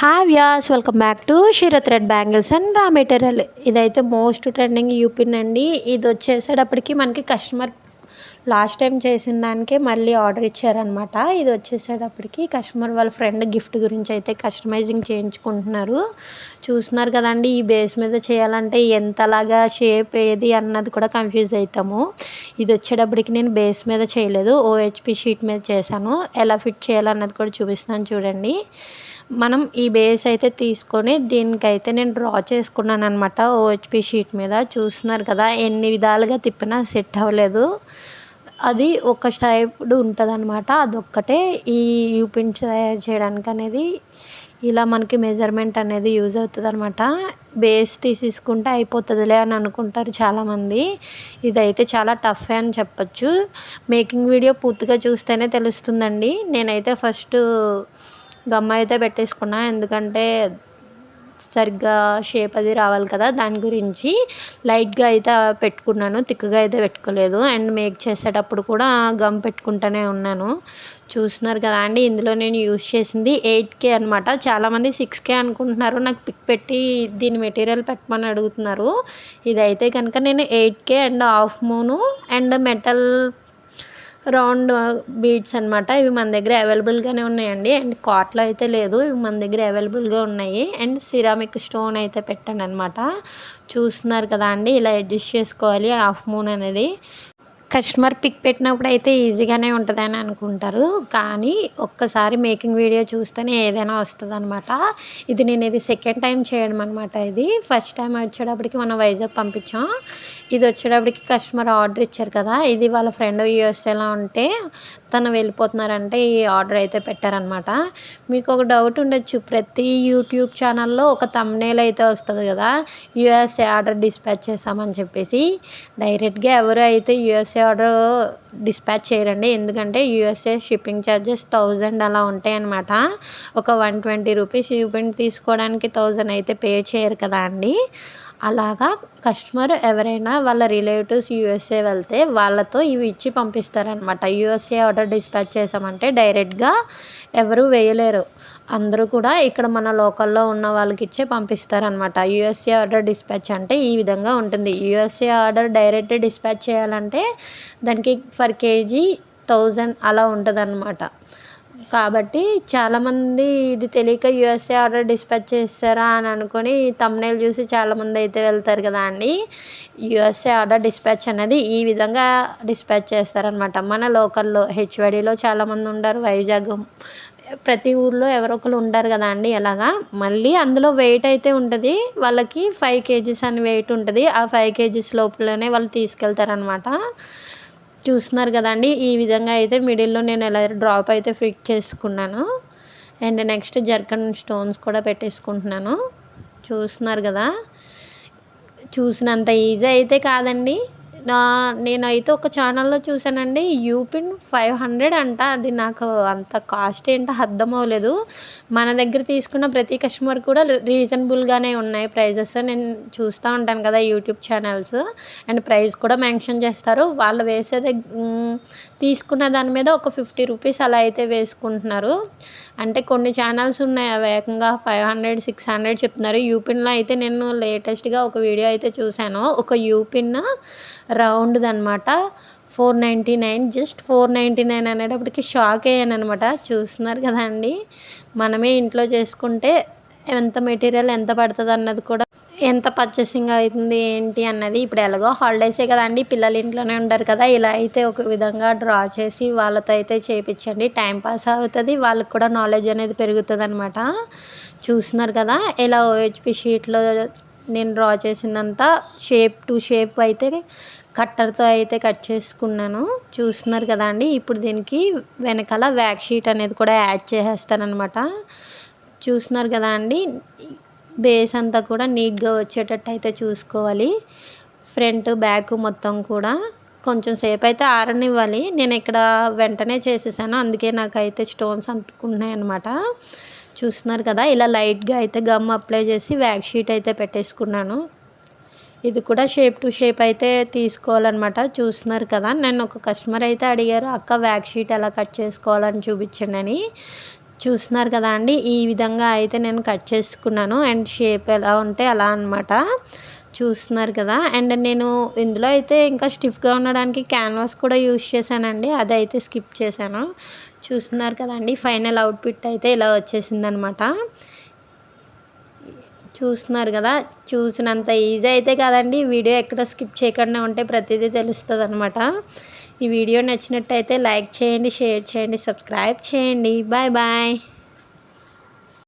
Hi వ్యాస్ welcome back to షీరత్ red bangles and raw material ఇదైతే most trending యూపిన్ అండి ఇది వచ్చేసేటప్పటికి మనకి కస్టమర్ లాస్ట్ టైం చేసిన దానికే మళ్ళీ ఆర్డర్ ఇచ్చారనమాట ఇది వచ్చేసేటప్పటికి కస్టమర్ వాళ్ళ ఫ్రెండ్ గిఫ్ట్ గురించి అయితే కస్టమైజింగ్ చేయించుకుంటున్నారు. చూస్తున్నారు కదండి ఈ బేస్ మీద చేయాలంటే ఎంతలాగా షేప్ ఏది అన్నది కూడా కన్ఫ్యూజ్ అవుతాము ఇది వచ్చేటప్పటికి నేను బేస్ మీద చేయలేదు ఓహెచ్పి షీట్ మీద చేశాను. ఎలా ఫిట్ చేయాలన్నది కూడా చూపిస్తున్నాను చూడండి. మనం ఈ బేస్ అయితే తీసుకొని దీనికైతే నేను డ్రా చేసుకున్నాను అనమాట ఓహెచ్పి షీట్ మీద చూస్తున్నారు కదా ఎన్ని విధాలుగా తిప్పినా సెట్ అవ్వలేదు. అది ఒక సైడ్ ఉంటుంది అనమాట అదొక్కటే ఈ యూపిన్ తయారు చేయడానికి అనేది ఇలా మనకి మెజర్మెంట్ అనేది యూజ్ అవుతుంది అనమాట బేస్ తీసేసుకుంటే అయిపోతుందిలే అని అనుకుంటారు చాలామంది. ఇదైతే చాలా టఫ్ అని చెప్పచ్చు. మేకింగ్ వీడియో పూర్తిగా చూస్తేనే తెలుస్తుందండి. నేనైతే ఫస్ట్ గమ్ అయితే పెట్టేసుకున్నా. ఎందుకంటే సరిగ్గా షేప్ అది రావాలి కదా దాని గురించి. లైట్గా అయితే పెట్టుకున్నాను తిక్కగా అయితే పెట్టుకోలేదు. అండ్ మేక్ చేసేటప్పుడు కూడా గమ్ పెట్టుకుంటూనే ఉన్నాను. చూస్తున్నారు కదా అండి ఇందులో నేను యూజ్ చేసింది ఎయిట్ కే అనమాట చాలామంది సిక్స్ కే అనుకుంటున్నారు. నాకు పిక్ పెట్టి దీని మెటీరియల్ పెట్టమని అడుగుతున్నారు. ఇదైతే కనుక నేను eight K and half moon and metal round beads అనమాట ఇవి మన దగ్గర అవైలబుల్గానే ఉన్నాయండి. అండ్ కాట్లో అయితే లేదు. ఇవి మన దగ్గర అవైలబుల్గా ఉన్నాయి. అండ్ సిరామిక్ స్టోన్ అయితే పెట్టాను అనమాట చూస్తున్నారు కదా అండి. ఇలా అడ్జస్ట్ చేసుకోవాలి. హాఫ్ మూన్ అనేది. కస్టమర్ పిక్ పెట్టినప్పుడు అయితే ఈజీగానే ఉంటుందని అనుకుంటారు. కానీ ఒక్కసారి మేకింగ్ వీడియో చూస్తేనే ఏదైనా వస్తుంది అనమాట ఇది నేను ఇది సెకండ్ టైం చేయడం అనమాట ఇది. ఫస్ట్ టైం వచ్చేటప్పటికి మనం వైజాగ్ పంపించాం. ఇది వచ్చేటప్పటికి కస్టమర్ ఆర్డర్ ఇచ్చారు కదా ఇది వాళ్ళ ఫ్రెండ్ యూఎస్ఏలో ఉంటే తను వెళ్ళిపోతున్నారంటే ఈ ఆర్డర్ అయితే పెట్టారనమాట మీకు ఒక డౌట్ ఉండొచ్చు ప్రతి యూట్యూబ్ ఛానల్లో ఒక తమ్నేల్ అయితే వస్తుంది కదా యూఎస్ఏ ఆర్డర్ డిస్పాచ్ చేసామని చెప్పేసి. డైరెక్ట్గా ఎవరు అయితే యూఎస్ఏ ఆర్డర్ డిస్పాచ్ చేయరండి. ఎందుకంటే యూఎస్ఏ షిప్పింగ్ ఛార్జెస్ థౌజండ్ అలా ఉంటాయి అన్నమాట ఒక వన్ ట్వంటీ రూపీస్ షిప్పింగ్ తీసుకోవడానికి థౌజండ్ అయితే పే చేయరు కదా అండి. అలాగా కస్టమర్ ఎవరైనా వాళ్ళ రిలేటివ్స్ యూఎస్ఏ వెళ్తే వాళ్ళతో ఇవి ఇచ్చి పంపిస్తారనమాట యూఎస్ఏ ఆర్డర్ డిస్పాచ్ చేసామంటే డైరెక్ట్గా ఎవరు వేయలేరు. అందరూ కూడా ఇక్కడ మన లోకల్లో ఉన్న వాళ్ళకి ఇచ్చే పంపిస్తారనమాట యూఎస్ఏ ఆర్డర్ డిస్పాచ్ అంటే ఈ విధంగా ఉంటుంది. యూఎస్ఏ ఆర్డర్ డైరెక్ట్ డిస్పాచ్ చేయాలంటే దానికి పర్ కేజీ థౌజండ్ అలా ఉంటుంది అనమాట కాబట్టి చాలామంది ఇది తెలియక యూఎస్ఏ ఆర్డర్ డిస్పాచ్ చేస్తారా అని అనుకొని తమ్నేల్ చూసి చాలామంది అయితే వెళ్తారు కదా అండి. యూఎస్ఏ ఆర్డర్ డిస్పాచ్ అనేది ఈ విధంగా డిస్పాచ్ చేస్తారనమాట మన లోకల్లో హెచ్వడిలో చాలామంది ఉండరు వైజాగ్ ప్రతి ఊర్లో ఎవరో ఒకరు ఉంటారు కదా అండి ఎలాగా? మళ్ళీ అందులో వెయిట్ అయితే ఉంటుంది వాళ్ళకి ఫైవ్ కేజీస్ అని వెయిట్ ఉంటుంది. ఆ ఫైవ్ కేజీస్ లోపలనే వాళ్ళు తీసుకెళ్తారనమాట చూస్తున్నారు కదండి. ఈ విధంగా అయితే మిడిల్లో నేను ఎలా డ్రాప్ అయితే ఫిట్ చేసుకున్నాను అండ్ నెక్స్ట్ జర్కన్ స్టోన్స్ కూడా పెట్టేసుకుంటున్నాను. చూస్తున్నారు కదా. చూసినంత ఈజీ అయితే కాదండి. నా నేనైతే ఒక ఛానల్లో చూసానండి యూపిన్ ఫైవ్ హండ్రెడ్ అంట. అది నాకు అంత కాస్ట్ ఏంటో అర్థం అవ్వలేదు. మన దగ్గర తీసుకున్న ప్రతి కస్టమర్ కూడా రీజనబుల్గానే ఉన్నాయి ప్రైజెస్ నేను చూస్తూ ఉంటాను కదా యూట్యూబ్ ఛానల్స్ అండ్ ప్రైస్ కూడా మెన్షన్ చేస్తారు. వాళ్ళు వేసే తీసుకున్న దాని మీద ఒక ఫిఫ్టీ రూపీస్ అలా అయితే వేసుకుంటున్నారు. అంటే కొన్ని ఛానల్స్ ఉన్నాయి. వేగంగా ఫైవ్ హండ్రెడ్ సిక్స్ హండ్రెడ్ చెప్తున్నారు. యూపిన్లో అయితే నేను లేటెస్ట్గా ఒక వీడియో అయితే చూశాను. ఒక యూపిన్ రౌండ్ది అనమాట four ninety nine just four ninety nine అనేటప్పటికి షాక్ అయ్యాను అనమాట చూస్తున్నారు కదా అండి మనమే ఇంట్లో చేసుకుంటే ఎంత మెటీరియల్ ఎంత పడుతుంది అన్నది కూడా ఎంత పర్చేసింగ్ అవుతుంది ఏంటి అన్నది ఇప్పుడు ఎలాగో హాలిడేసే కదండి పిల్లలు ఇంట్లోనే ఉంటారు కదా ఇలా అయితే ఒక విధంగా డ్రా చేసి వాళ్ళతో అయితే చేయించండి టైం పాస్ అవుతుంది వాళ్ళకి కూడా నాలెడ్జ్ అనేది పెరుగుతుంది అనమాట చూస్తున్నారు కదా ఇలా ఓహెచ్పి షీట్లో నేను డ్రా చేసినంత షేప్ టు షేప్ అయితే కట్టర్తో అయితే కట్ చేసుకున్నాను. చూస్తున్నారు కదా అండి ఇప్పుడు దీనికి వెనకాల వ్యాక్ షీట్ అనేది కూడా యాడ్ చేసేస్తానమాట చూస్తున్నారు కదా అండి బేస్ అంతా కూడా నీట్గా వచ్చేటట్టు అయితే చూసుకోవాలి. ఫ్రంట్ బ్యాక్ మొత్తం కూడా కొంచెం సేపు అయితే ఆరనివ్వాలి. నేను ఇక్కడ వెంటనే చేసేసాను అందుకే నాకైతే స్టోన్స్ అంటుకున్నాయి అనమాట చూస్తున్నారు కదా ఇలా లైట్గా అయితే గమ్ అప్లై చేసి వ్యాక్ షీట్ అయితే పెట్టేసుకున్నాను. ఇది కూడా షేప్ టు షేప్ అయితే తీసుకోవాలన్నమాట చూస్తున్నారు కదా. నన్ను ఒక కస్టమర్ అయితే అడిగారు అక్క వ్యాక్ షీట్ ఎలా కట్ చేసుకోవాలని చూపించండి అని. చూస్తున్నారు కదా అండి ఈ విధంగా అయితే నేను కట్ చేసుకున్నాను. అండ్ షేప్ ఎలా ఉంటే అలా అనమాట చూస్తున్నారు కదా. అండ్ నేను ఇందులో అయితే ఇంకా స్టిఫ్గా ఉండడానికి క్యాన్వాస్ కూడా యూస్ చేశానండి. అదైతే స్కిప్ చేశాను. చూస్తున్నారు కదండి ఫైనల్ అవుట్ఫిట్ అయితే ఇలా వచ్చేసింది అనమాట చూస్తున్నారు కదా చూసినంత ఈజీ అయితే కాదండి. వీడియో ఎక్కడ స్కిప్ చేయకుండా ఉంటే ప్రతిదీ తెలుస్తుంది అనమాట ఈ వీడియో నచ్చినట్టయితే లైక్ చేయండి షేర్ చేయండి సబ్స్క్రైబ్ చేయండి. Bye bye.